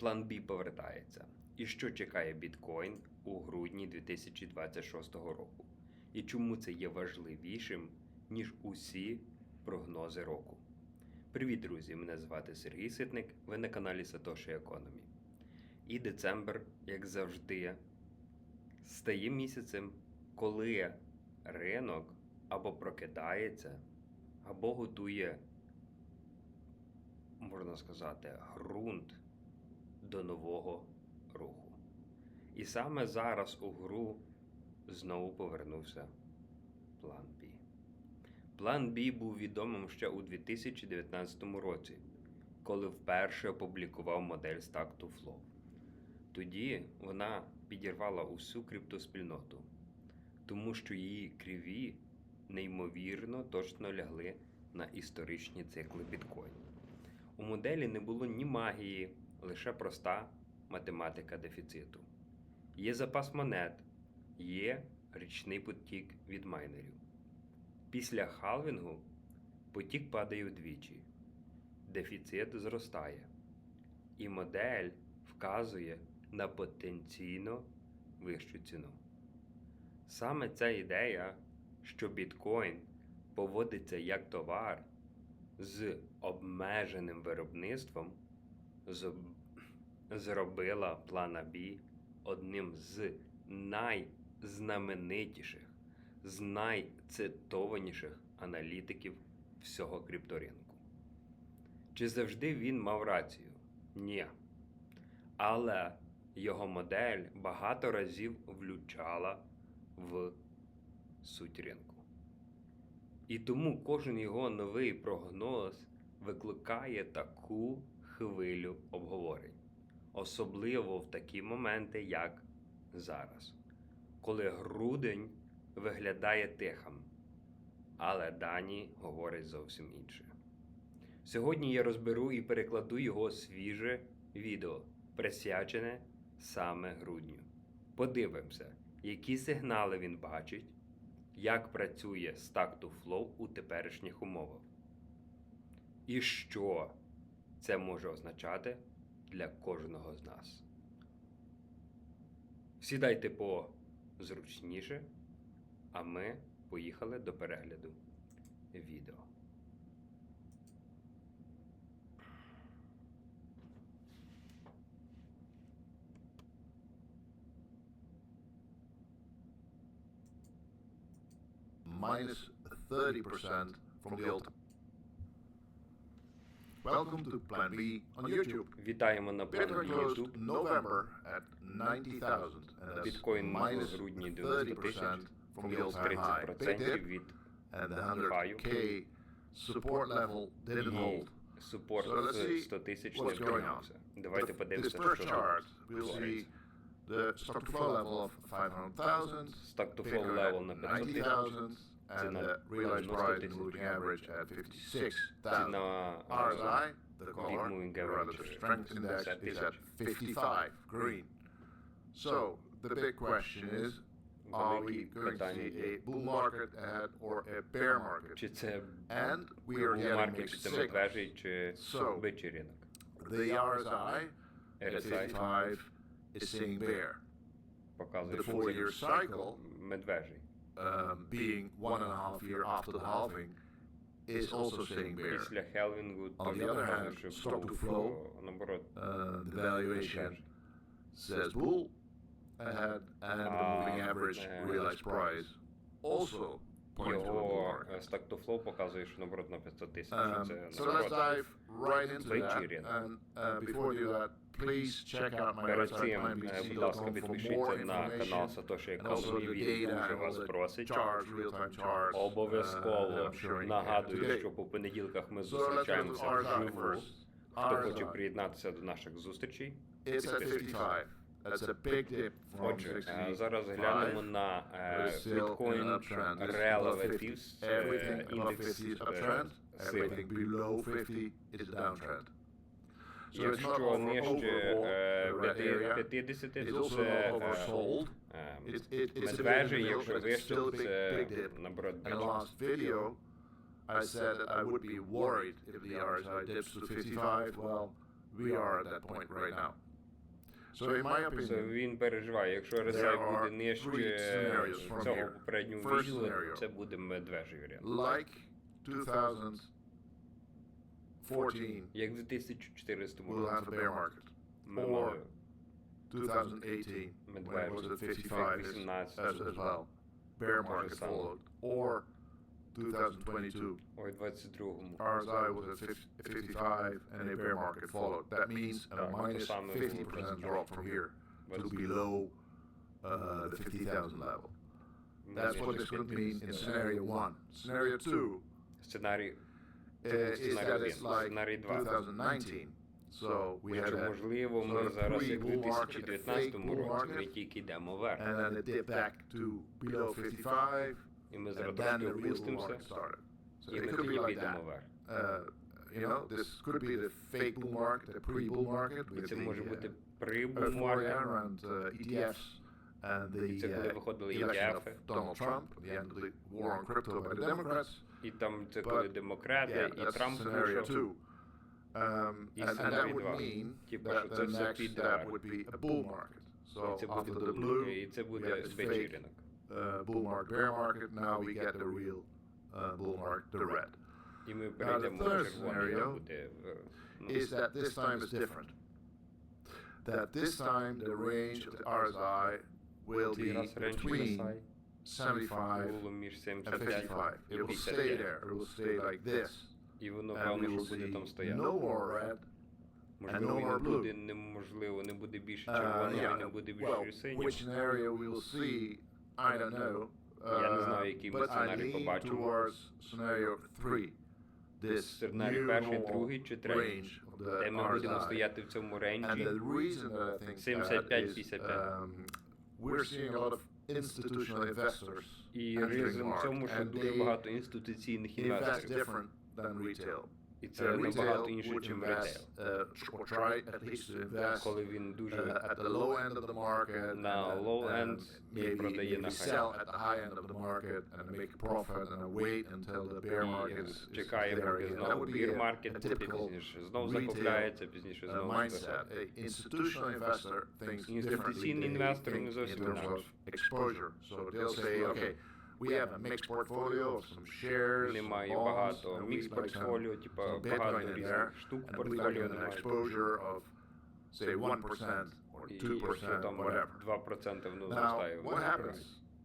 План B повертається. І що чекає біткоін у грудні 2026 року? І чому це є важливішим, ніж усі прогнози року? Привіт, друзі! Мене звати Сергій Ситник. Ви на каналі Satoshi Economy. І децембр, як завжди, стає місяцем, коли ринок або прокидається, або готує, можна сказати, ґрунт до нового руху. І саме зараз у гру знову повернувся план B. План B був відомим ще у 2019 році, коли вперше опублікував модель Stack to Flow. Тоді вона підірвала усю криптоспільноту, тому що її криві неймовірно точно лягли на історичні цикли біткоїну. У моделі не було ні магії, лише проста математика дефіциту. Є запас монет, є річний потік від майнерів. Після халвінгу потік падає вдвічі, дефіцит зростає, і модель вказує на потенційно вищу ціну. Саме ця ідея, що біткоін поводиться як товар з обмеженим виробництвом, зробила плана B одним з найзнаменитіших, з найцитованіших аналітиків всього крипторинку. Чи завжди він мав рацію? Ні. Але його модель багато разів влючала в суть ринку. І тому кожен його новий прогноз викликає таку хвилю обговорень, особливо в такі моменти, як зараз, коли грудень виглядає тихим, але дані говорять зовсім інше. Сьогодні я розберу і перекладу його свіже відео, присвячене саме грудню. Подивимося, які сигнали він бачить, як працює to Flow у теперішніх умовах. І що це може означати для кожного з нас. Сідайте по зручніше, а ми поїхали до перегляду відео. minus 30% from the old. Welcome to Plan B on YouTube. Вітаємо на Bitcoin плані closed YouTube. November at 90,000, and that's Біткоін в minus грудні 90 тисяч, 30% from the мінус all-time high. Big 30% dip, від and the хаю. 100k support level didn't І hold. супорт So let's see з 100 тисяч не what's going on. втримався. Давайте The- This подивимося, first що chart, тут we'll see твориться. the stock to flow level of 500,000, Stock to flow Bitcoin level at на 500 тисяч, 90,000, and ціна the realized 90 price in тисяч. moving average at 56,000. Ціна RSI, the Big color, moving the average, relative strength index, is 50. at 55, green. So the big question is, are we going to see a bull market ahead or a bear market? Чи це And we are getting маркет, mixed чи це signals. медвежий, чи So- бичий ринок? The RSI at RSI 55 is saying bear. показує, The що four-year це cycle, медвежий. um, being one and a half year after the halving, is also saying bear. Після Хелвінгу On також the other показує, hand, що stock to був, flow, о, наоборот, Uh, the valuation says bull ahead, and the Ah, moving average uh, realized price also Його е, Stack to Flow показує, що наоборот на 500 тисяч. So let's dive please check out my website, е, будь ласка, підпишіться на канал Сатоші Економі, він дуже вас просить. Обов'язково е, нагадую, що по понеділках ми зустрічаємося вживу. Хто хоче приєднатися до наших зустрічей? Це. 55. That's a big dip from Отже, е, 65. зараз глянемо на е, But it's still in Bitcoin an uptrend. This is above Relatives 50. е, Everything above індекс 50 is е, uptrend. Everything сили. below 50 is a downtrend. So it's not Якщо over, нижче overall, е, the red area. 50, It's то also це oversold. е, It- it- it's a bit in the медвежий, middle, якщо but it's вище, still a big- це big dip. наоборот In the бичий. last video, I said that I would be worried if the RSI dips to 55. Well, we are at that point right now. So він переживає, якщо Ресай буде нижче цього попереднього віжу, це буде медвежий варіант. Як в 2014 році. Or 2018, when it was at 55, as, as well. Bear market followed. Or 2022, ой, 22-му. RSI was at 50, 55 and a bear market followed. That means a Так, то minus саме 50% було drop from here to below uh, the 50,000 level. That's what this could mean in scenario one. Scenario two Сценарій uh, is Scenario that один. it's like Сценарій два. 2019. So we had Що a, можливо, ми sort of зараз як в pre-bull market, a 2019 fake bull році ми market, тільки йдемо вверх. and then it dipped back to below 55, І ми and зараз then трошки the real bull опустимося, market started. So і it ми could тоді be like підемо that. вверх. Uh, you know, this could be the fake bull market, the pre-bull market І with це the може uh, бути прибул euphoria маркет. around uh, ETFs and І це the коли uh, виходили election of ETF, Donald Trump, the end of the war on crypto by the Democrats. і там це But, коли демократи, Yeah, і that's Трамп scenario вийшов. two. Um, І and, and that сценарій would два. mean Типа, that що the це все next піде step вверх. would be a bull market. So І це after буде, the blue і це we буде had the бичий fake ринок. uh, bull market, bear market, now we get the real uh, bull market, the red. І ми перейдемо third в червоний, scenario буде е, ну, Is that this time is different. That this time the range of the RSI will цей be раз рейндж between RSI 75 було між and 75 55. і It will 55. stay there. It will stay like this. І воно, And we певно, will що буде see там стояти. no more red Можливо, no він more blue. буде неможливо, не буде більше Uh, червоного, і не yeah. буде Well, більше синього. which scenario we will see, I don't know. Я не Uh, знаю, який ми but I сценарій lean побачимо. towards scenario three. This Сценарій new перший, normal другий чи третій? range of the Де ми будемо RSI. стояти в цьому And рейнджі. the reason that I think that 75, is 55. um, we're seeing a lot of institutional investors І entering the ризик в цьому, market, що and дуже they багато інституційних invest інвесторів. different than retail. It's uh, retail, retail would invest. Uh, or try at least to invest uh, at the low end of the market. Now, low end, maybe, maybe, sell at the high end of the market and make a profit and wait until the bear market is there. Again. That would be a, market a typical retail uh, mindset. A institutional investor thinks differently in, in, in terms of exposure. So they'll say, okay. we have a mixed portfolio of some shares, some Немає bonds, багато and we мікс like some, портфоліо, типа some багато Bitcoin in різних there, штук в and we like портфоліо an немає. exposure of, say, 1% or І якщо 2%, там whatever. 2% воно Now, зростає. what воно happens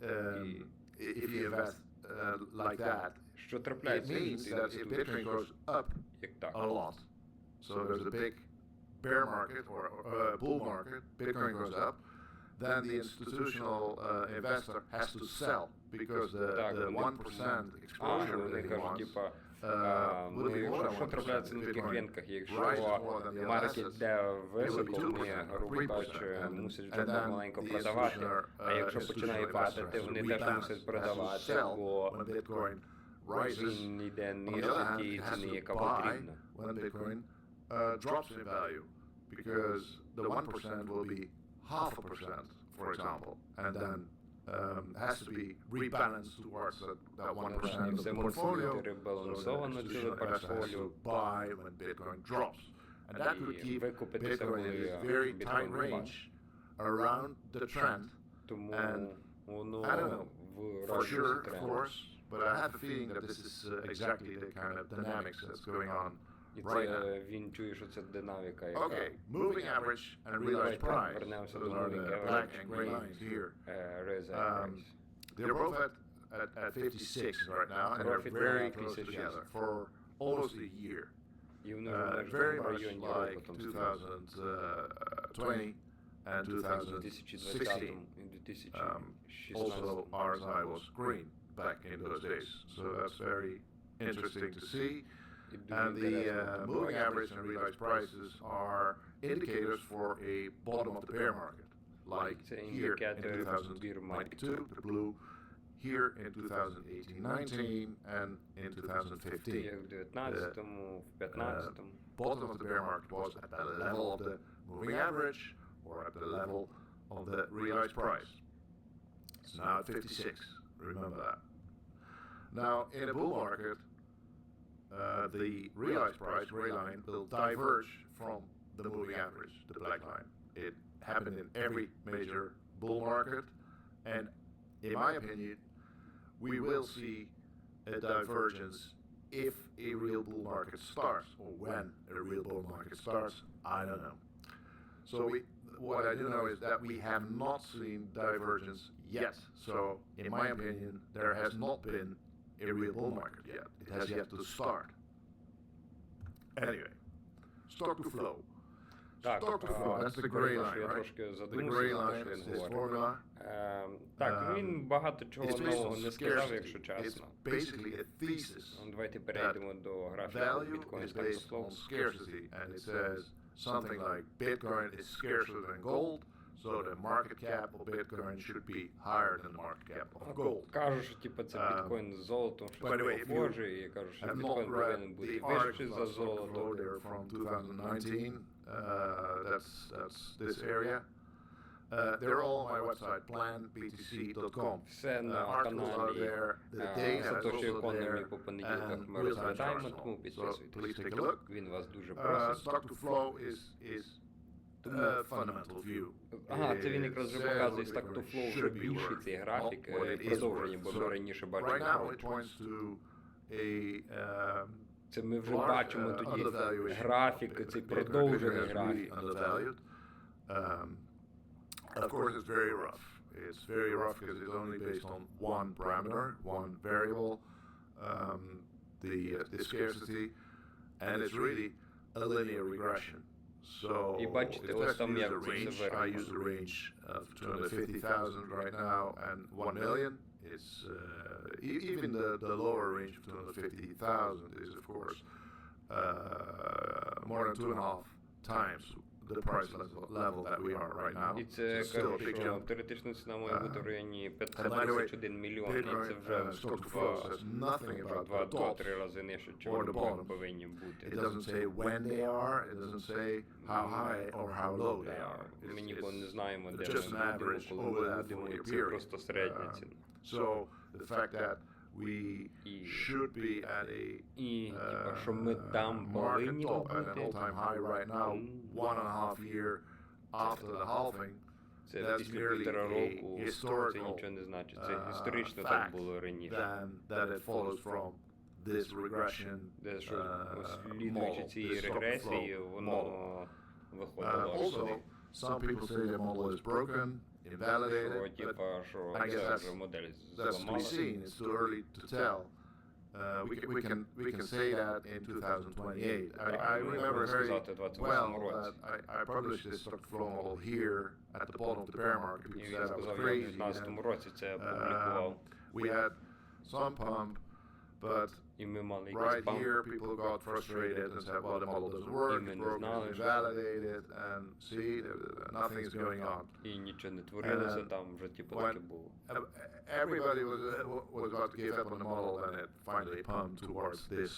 зростає. um, i- if you invest uh, like that? Що It трапляється, means якщо that ти if інвестуєш Bitcoin goes up як так. a lot. So there's a big bear market or uh, bull market, Bitcoin goes up, then the institutional uh, investor has to sell because the, Так, the вони- 1% А, exposure вони that he кажуть, wants типа, uh, а, will ну, be more якщо than що 1%. трапляється на таких Bitcoin ринках, якщо rises more than the other маркет assets, йде it will be високо, 2% вони or грубо 3%, кажучи, and- мусять and вже then маленько the продавати, institutional, а uh, якщо починає institutional падати, investor вони has to теж rebalance, мусять has to продавати, sell бо when Bitcoin rises. він йде On the нижче other hand, тієї it has ціни, to яка buy потрібна. when Bitcoin uh, drops in value because the 1% will be half a percent, for example, and then um, has to be rebalanced towards that, that 1% І of все the мусить portfolio. бути So the ребалансовано ціле institutional investor has портфоліо. to buy when Bitcoin drops. And that could І keep викупитися, Bitcoin in коли a very tight біткоін впаде. range around the trend Тому And воно I don't know, в for радіусі sure, of тренду. course, but I have a feeling that this is uh, exactly the kind of dynamics that's going on І right now. це він чує, що це динаміка, яка Okay, moving average and realized price. Вернемося Those до are moving the average black and and gray realized. lines here. е, reserve Um, price. They're both at, at, at 56 right now, and Profit they're very now close 56. together for almost a year. І вони Uh, вже very в much районі року like там 2020 and 2016. 2020 і Um, 2016. Also, RSI was green back in those days, so that's very interesting to see. and the uh, moving average and realized prices are indicators for a bottom of the bear market, like here in 2022, the blue, here in 2018-19, and in 2015. The uh, bottom of the bear market was at the level of the moving average or at the level of the realized price. It's now at 56. Remember that. Now, in a bull market, uh, the realized price, gray line, will diverge from the moving average, the black line. It happened in every major bull market, and in my opinion, we will see a divergence if a real bull market starts, or when a real bull market starts. I don't know. So we, what I do know is that we have not seen divergence yet. So, in my opinion, there has not been a real bull market yet. It has yet to start. Anyway, stock to flow. Так, stock to а, flow. That's the gray line, Я right? трошки The задумався, gray про line що is він this говорить. formula. Ем, Так, Um, він багато чого It's based нового on не сказав, якщо scarcity. It's чесно. basically a thesis. Ну, Давайте перейдемо до графіку Value біткоін is Stack based Flow. on scarcity, and it says something like Bitcoin is scarcer than gold, so the market cap of Bitcoin should be higher than the market cap of gold. Кажуть, що типу, це Um, біткоін з золотом, що by the це way, if you похоже, і я кажу, що Have not біткоін read повинен бути the вищий articles за on Stock Flow, золото. they're from 2019. Uh, that's that's this area. Uh, they're all on my website, planbtc.com. Все Uh, на articles are каналі there. The е, data is Сатоші also Економі there. по понеділках and ми real-time розглядаємо, charts тому on. So підписуйтесь. please take a look. Він вас дуже Uh, просить. stock to flow is is Тому- a fundamental view. Ага, це він It якраз вже says показує what Stack to Bitcoin Flow, вже should be більший worth, цей графік, not what е, it is продовження, worth. бо So ми раніше Right бачили. now it коротше. points to a um, Це ми вже large, бачимо uh, тоді undervaluation of графік, Bitcoin. цей Bitcoin продовжений is really графік. undervalued. Um, of course, it's very rough. It's very rough because it's only based on one parameter, one variable, um, the uh, the scarcity, and it's really a linear regression. So І бачите, it's ось best to там use як the це все range. I виражено. use the range of 250,000 right now and 1 million. It's uh, e- even the, the lower range of 250,000 is of course uh, more than two and a half times the price level, level that we are right now. І це So still a каже, big що jump. теоретично ціна має бути в районі And by the way, 531 мільйон, і Bitcoin це uh, вже stock to в flow says nothing about the tops. два-три рази нижче, or чого the вони bottom. повинні It бути. doesn't say when they are. It doesn't say how high or how low they are. Ми It's- ніколи не it's- знаємо, it's де just ми an будемо, average коли over ми that будемо, four-year і це period. просто середня Uh, ціна. So the fact that we І, should be at a і типа, uh, що ми там market повинні top at an бути, all-time high right now, one and a half year after the halving. це that's після merely півтора a року, це historical, нічого не значить. Це uh, історично fact так було раніше. Then that it follows from this regression. Де що uh, слідуючи model, цієї this stock регресії, flow воно Uh, виходило аж also, сюди. some people say the model is broken, Що, invalidated. Or give our I guess that's, that's to be seen. It's too early to tell. Uh, we, we, can, we can say that in 2028. I, I remember very well that I, I published this stock flow model here at the bottom of the bear market because that was crazy. And, uh, uh we had some pump but І ми мали якийсь right памп. here people got frustrated and said, well, the model doesn't work, Even it's broken, knowledge. it's invalidated, and see, there- nothing is going on. І нічого не творилося, And там вже типу when- таке було. Uh, Everybody was uh, was about to give up on the model, and it finally pumped towards this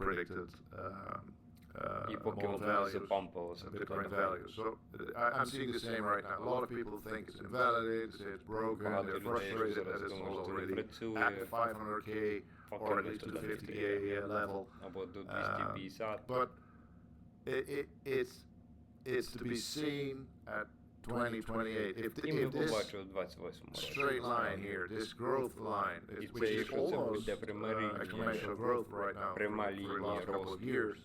predicted um, uh, І поки model воно values, запампалося. Bitcoin values. So uh, I, I'm seeing the same right now. A lot of people think it's invalidated, say it's broken, Багато they're людей frustrated зараз that it's not думають, що не already працює, at the 500k or at least to the 50 AAM level. About uh, um, but it, it, it's it's to be seen at 2028. 20, if, if this straight line here, this growth line, is, which is almost uh, exponential growth right now for, for the last couple of years,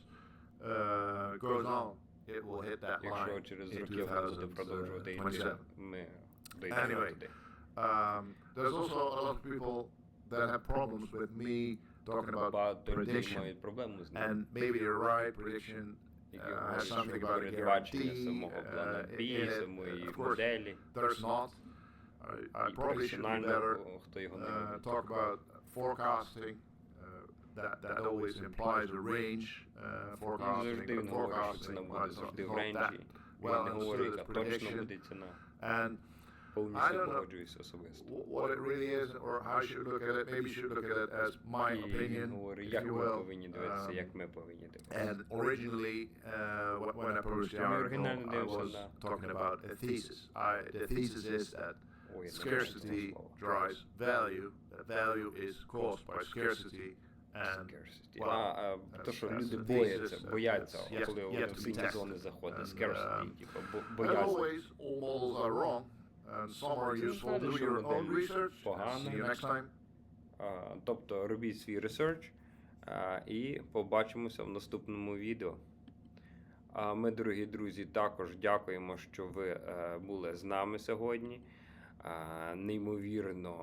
uh, goes on, it will hit that line in 2027. Uh, anyway, um, there's also a lot of people that have problems with me talking about Багато людей prediction. мають проблему з ним. And maybe you're right, prediction Які uh, has говорять, що something about a передбачення guarantee самого плану uh, B, in it. самої Of course, моделі. there's not. I, I І probably should be професіонально, better о, хто його не uh, любить. talk about forecasting. Uh, that that always implies a range uh, Він forecasting. завжди But він говорить, що ціна forecasting буде well, завжди is в not that ренджі. well Він не говорить, understood яка as точно prediction. буде ціна. And I Повністю don't know. погоджуюся особисто. wh- what it really is, or how you should look at it, maybe you should look at it as my І opinion, він говорить, if як you ми will. повинні дивитися, Um, як ми повинні дивитися. And originally, uh, wh- when I published the Ми article, оригінально I дивимося was на- talking about a thesis. I, the thesis is that Ой, я не scarcity знаю, drives value. That value is caused by scarcity, And Scarcity. well, а, а, то, що as- люди as бояться, diseases, бояться, it's yet- коли yet вони to в be сині tested. зони заходять. And, Scarcity, uh, типу, бо- As бояться. And some are useful. Do your own research. See you next time. А, Тобто робіть свій ресерч а, і побачимося в наступному відео. А ми, дорогі друзі, також дякуємо, що ви е, були з нами сьогодні. А, Неймовірно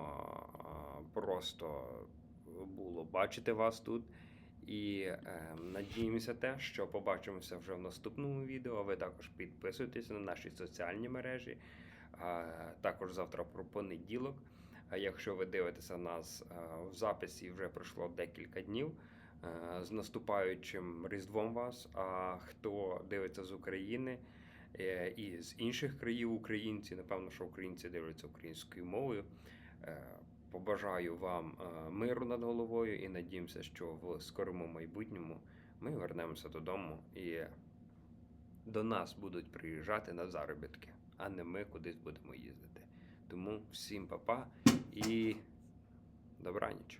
а, просто було бачити вас тут. І е, надіємося те, що побачимося вже в наступному відео. А ви також підписуйтесь на наші соціальні мережі. Також завтра про понеділок. Якщо ви дивитеся нас в записі, вже пройшло декілька днів. З наступаючим Різдвом вас. А хто дивиться з України е, і з інших країв українці, напевно, що українці дивляться українською мовою. Е, Побажаю вам е, миру над головою і надіємося, що в скорому майбутньому ми вернемося додому і до нас будуть приїжджати на заробітки, а не ми кудись будемо їздити. Тому всім па-па і добраніч.